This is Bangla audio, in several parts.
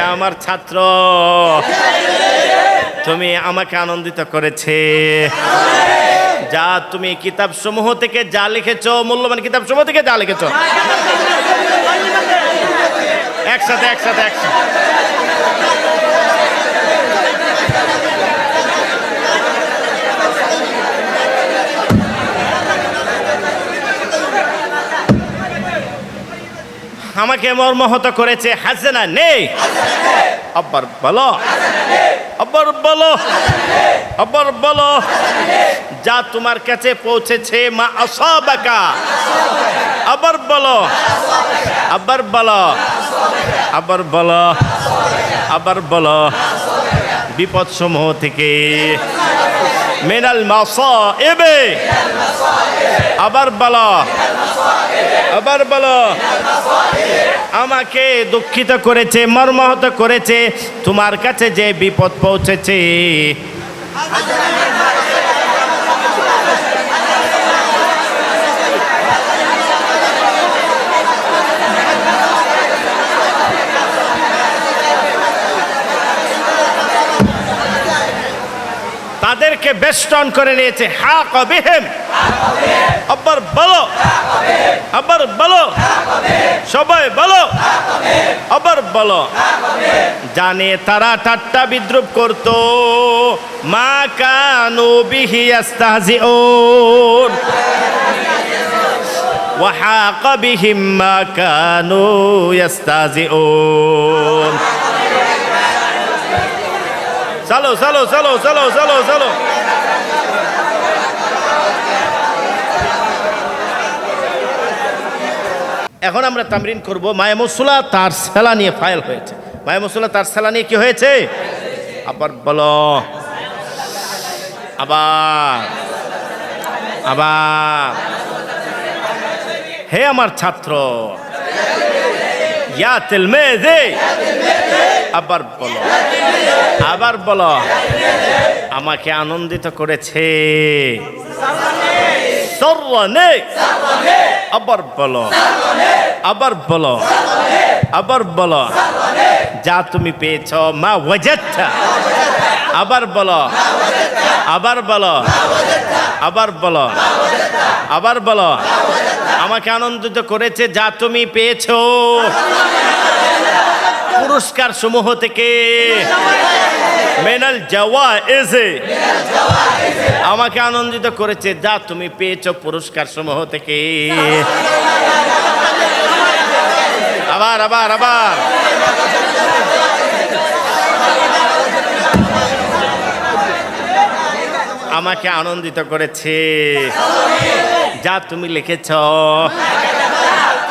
আমার ছাত্র। তুমি আমাকে আনন্দিত করেছে। যা তুমি কিতাব সমূহ থেকে যা লিখেছ, মূল্যবান কিতাব সমূহ থেকে যা লিখেছ। একসাথে একসাথে একসাথে। আমাকে মর্মহত করেছে, হাসেনা নেই। আব্বার বলো। আব্বার বলো। আব্বার বলো। যা তোমার কাছে পৌঁছেছে, মা অসবাকা আবার বলো। আবার বলো। আবার বলো। আবার বলো। বিপদ সমূহ থেকে মেনাল মাসা এবে আবার বলো। আবার বলো। আমাকে দুঃখিত করেছে, মর্মাহত করেছে, তোমার কাছে যে বিপদ পৌঁছেছে। তাদেরকে বেষ্টন করে নিয়েছে হা কবিহেম আবার বলো আবার বলো সবাই বলো আবার বলো জানে তারা ঠাট্টা বিদ্রুপ করত মা কানু বিহি আস্তাহজিউন وحاق بهم ما كانوا يستهزئون চলো চলো চলো চলো চলো চলো এখন আমরা তামরিন করব। মায়ামসুলা তার সেলা নিয়ে ফাইল হয়েছে। মায়ামসুলা তার সেলা নিয়ে কি হয়েছে? আবার বলো। আবার। আবার। হে আমার ছাত্র। ইয়া তেলমেজে। আবার বলো। আবার বলো। আমাকে আনন্দিত করেছে। আবার বলো। আবার বলো। আবার বলো। যা তুমি পেয়েছ, মা ওয়াজাচ্ছা আবার বলো। আবার বলো। আবার বলো। আবার বলো। আমাকে আনন্দিত করেছে যা তুমি পেয়েছ। পুরস্কার সমূহ থেকে মেনাল যাওয়া এসে আমাকে আনন্দিত করেছে, যা তুমি পেয়েছ পুরস্কার সমূহ থেকে। আবার আবার আবার। আমাকে আনন্দিত করেছে, যা তুমি লিখেছ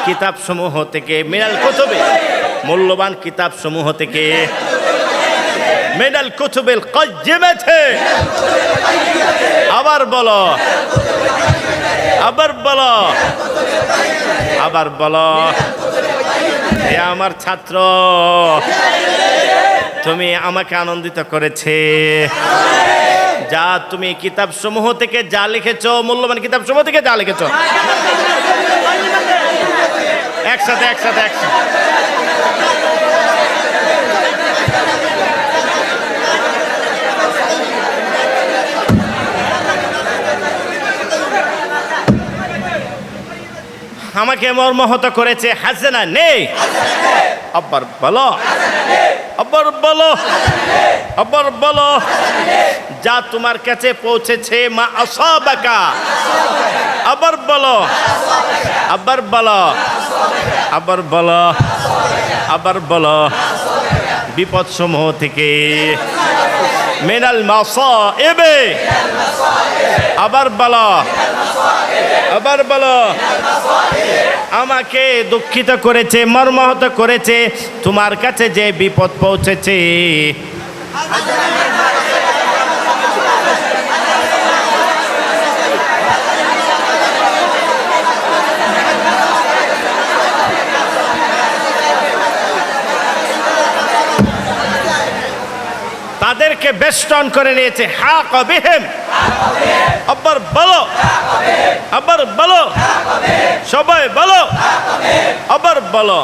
কিতাব সমূহ থেকে। মিনাল কুতুবে? মূল্যবান কিতাব সমূহ থেকে মিনাল কুতুবেল কজ্জিমেছে আবার বলো। আবার বলো। আবার বলো। হে আমার ছাত্র। তুমি আমাকে আনন্দিত করেছে। যা তুমি কিতাব সমূহ থেকে যা লিখেছ, মূল্যবান কিতাব সমূহ থেকে যা লিখেছ। একসাথে একসাথে একসাথে। আমাকে মর্মহত করেছে, হাসেনা নেই। আব্বার বলো। আবার বলো। আবার বলো। যা তোমার কাছে পৌঁছেছে, মা অসবাকা আবার বলো। আবার বলো। আবার বলো। আবার বলো। বিপদ সমূহ থেকে। মেনাল মাসা এবে আবার বলা। আবার বলো। আমাকে দুঃখিত করেছে, মর্মাহত করেছে, তোমার কাছে যে বিপদ পৌঁছেছে। তাদেরকে বেষ্টন করে নিয়েছে হা কবিহেম আবার বলো আবার বলো সবাই বলো আবার বলো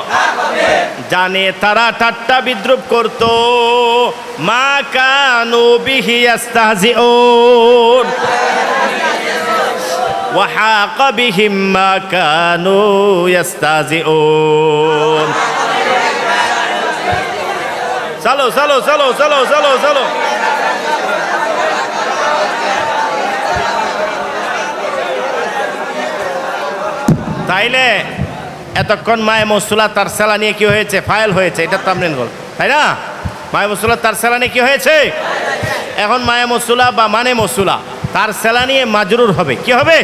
জানে তারা ঠাট্টা বিদ্রুপ করত মা কানু বিহি আস্তাহজিউন وحاق بهم ما كانوا يستهزئون চলো চলো চলো চলো চলো চলো তাইলে এতক্ষণ মায়ে মসুলা তার সেলা নিয়ে কি হয়েছে? ফাইল হয়েছে, এটা তামরিন গল তাই না? মায়ে মসুলা তার সেলা নিয়ে কি হয়েছে? এখন মায়ে মসুলা বা মানে মসুলা, তার সেলা নিয়ে মাজরুর হবে। কি হবে?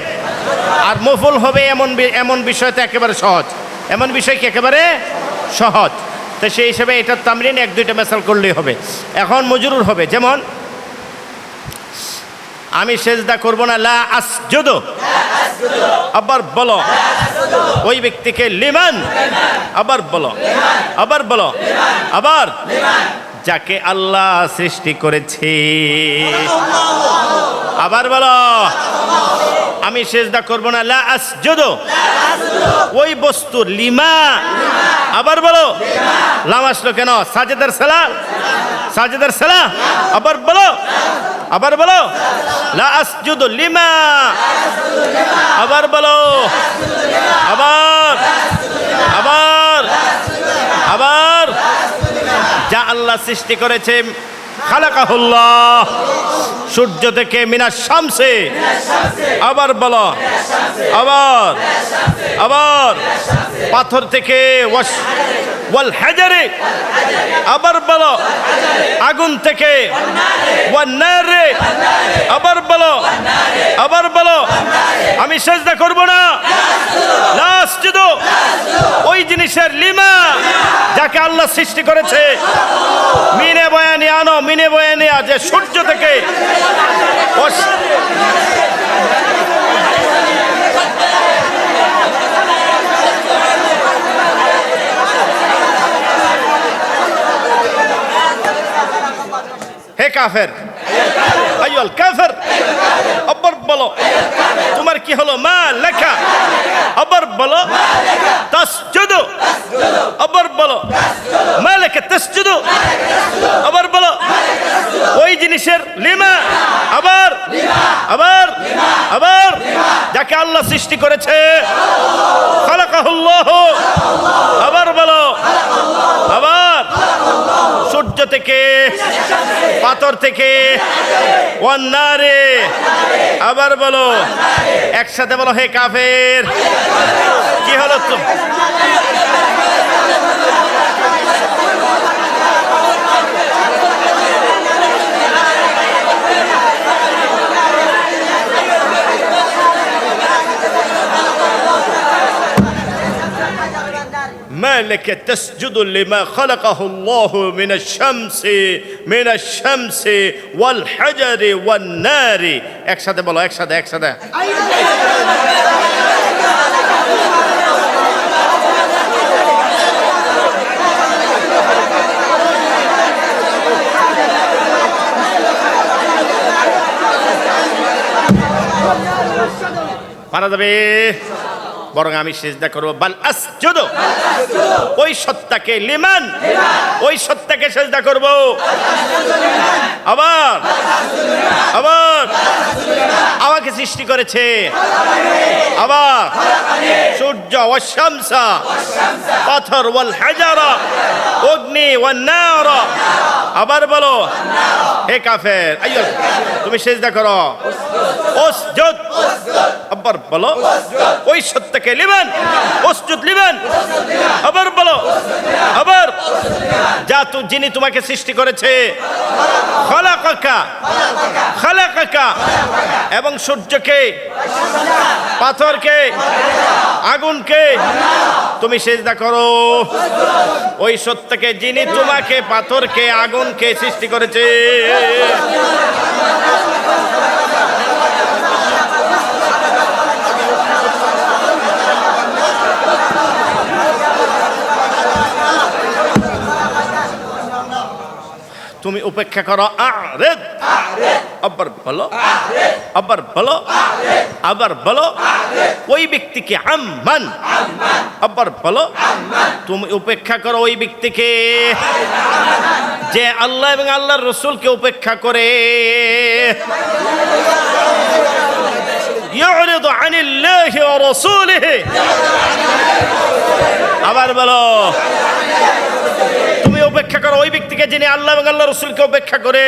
আর মফুল হবে এমন এমন বিষয় তো একেবারে সহজ। এমন বিষয় কি একেবারে সহজ? তো সেই হিসেবে এটার তামরিন এক, দুইটা মেসাল করলেই হবে। এখন মজরুর হবে। যেমন, আমি সেজদা করব না, লা আসজুদু। আবার বলো, ওই ব্যক্তিকে লিমান। আবার বলো আবার বলো, আবার যাকে আল্লাহ সৃষ্টি করেছে। আবার বলো আমি সেজদা করব না, লা আসজুদু। ওই বস্তু, লিমা। আবার বলো। লাম আসলো কেন? সাজেদার সালা? সাজেদার সালা? আবার বলো। আবার বলো। লা আসজুদু লিমা। আবার বলো। আবার। আবার। আবার। যা আল্লাহ সৃষ্টি করেছে খালাকাহুল্লাহ। সূর্য থেকে মিনার শামসে। আবার বলো। আবার। আবার। পাথর থেকে ওয়াস ওয়াল হাজারে। আবার বলো। আগুন থেকে ওয়ান্নারে। আবার বলো। আবার বলো। আমি সেজদা করব না লাস্ট ওই জিনিসের লিমা যাকে আল্লাহ সৃষ্টি করেছে। মিনে বয়ানি আনো মিনে বয়ানি যে সূর্য থেকে। হে কাফের আইয়াল কাফের। আবার বলো, তোমার কি হলো? মা লেখা। আবার বলো, তাসজুদু। আবার বলো, মা লেখা তাসজুদু। আবার বলো, ওই জিনিসের লিমা। আবার আবার আবার, যাকে আল্লাহ সৃষ্টি করেছে। আবার বলো আবার সূর্য থেকে পাথর থেকে অন্যারে আবার বলো একসাথে বলো হে কাফের কি হলো তো? ما لك تسجد لما خلقه الله من الشمس من الشمس والحجر والنار একসাথে বলো একসাথে একসাথে পারা যাবে বরং আমি সেজদা করব, বাল আসজুদ। ওই সত্তাকে লিমান। ওই সত্তাকে সেজদা করব। আবার। আবার। আমাকে সৃষ্টি করেছে। আবার। সূর্য ও শামসা। পাথর ওয়াল হাজারা। অগ্নি ওয়ান নারা। আবার বলো, হে কাফের, আইয়ো, তুমি সেজদা করো। ওসজুদ আবার বলো, ওই সত্যকে লিবেন, ওসজুদ লিবেন। আবার বলো, আবার। যা তু, যিনি তোমাকে সৃষ্টি করেছে। খালাকাকা খালাকাকা। এবং সূর্যকে, পাথরকে, আগুনকে তুমি সেজদা করো। ওই সত্যকে যিনি তোমাকে পাথরকে, আগুনকে সৃষ্টি করেছে। তুমি উপেক্ষা করো আরেদ আবার বলো আবার বলো আবার বলো ওই ব্যক্তিকে আম্মান আবার বলো তুমি উপেক্ষা করো ওই ব্যক্তিকে যে আল্লাহ এবং আল্লাহর রসুলকে উপেক্ষা করে يعرض عن الله ورسوله আবার বলো তুমি উপেক্ষা করো ওই ব্যক্তিকে যিনি আল্লাহ এবং আল্লাহ রসুলকে উপেক্ষা করে।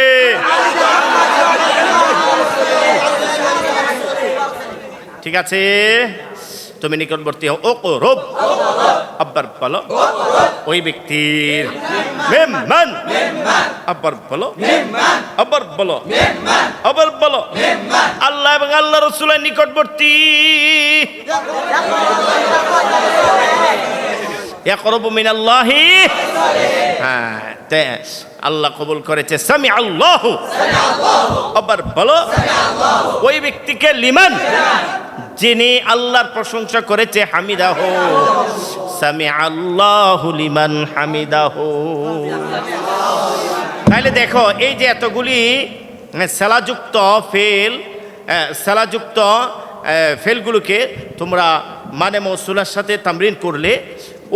ঠিক আছে? তুমি নিকটবর্তী হও। ও রব আব্বার বলো। ওই ব্যক্তির মেম্মান আব্বার বলো। আবার বলো। আবার বলো। আল্লাহ এবং আল্লাহ রসুলের নিকটবর্তী। ইয়াকরবু মিনাল্লাহি। হ্যাঁ আল্লাহ কবুল করেছে সামি আল্লাহ আবার বলো, ওই ব্যক্তিকে লিমান, যিনি আল্লাহর প্রশংসা করেছে, হামিদাহ। সামি আল্লাহ লিমান হামিদাহ। তাহলে দেখো, এই যে এতগুলি সেলাযুক্ত ফেল সেলাযুক্ত ফেলগুলোকে তোমরা মানে মৌসুলার সাথে তামরিন করলে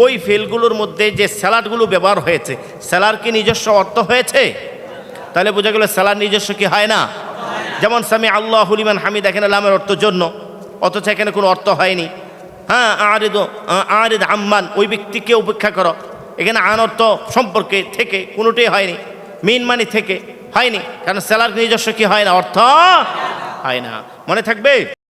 ওই ফেলগুলোর মধ্যে যে স্যালাডগুলো ব্যবহার হয়েছে, স্যালার কি নিজস্ব অর্থ হয়েছে? তাহলে বোঝা গেল স্যালার নিজস্ব কি হয় না? যেমন স্বামী আল্লাহ হুলিমান হামিদ, এখানে লামের অর্থ জন্য, অথচ এখানে কোনো অর্থ হয়নি। হ্যাঁ আরিদ আরিদ আম্মান, ওই ব্যক্তিকে উপেক্ষা করো। এখানে আন অর্থ সম্পর্কে থেকে কোনোটাই হয়নি। মিন মানি থেকে, হয়নি। কারণ স্যালার নিজস্ব কি হয় না? অর্থ হয় না। মনে থাকবে?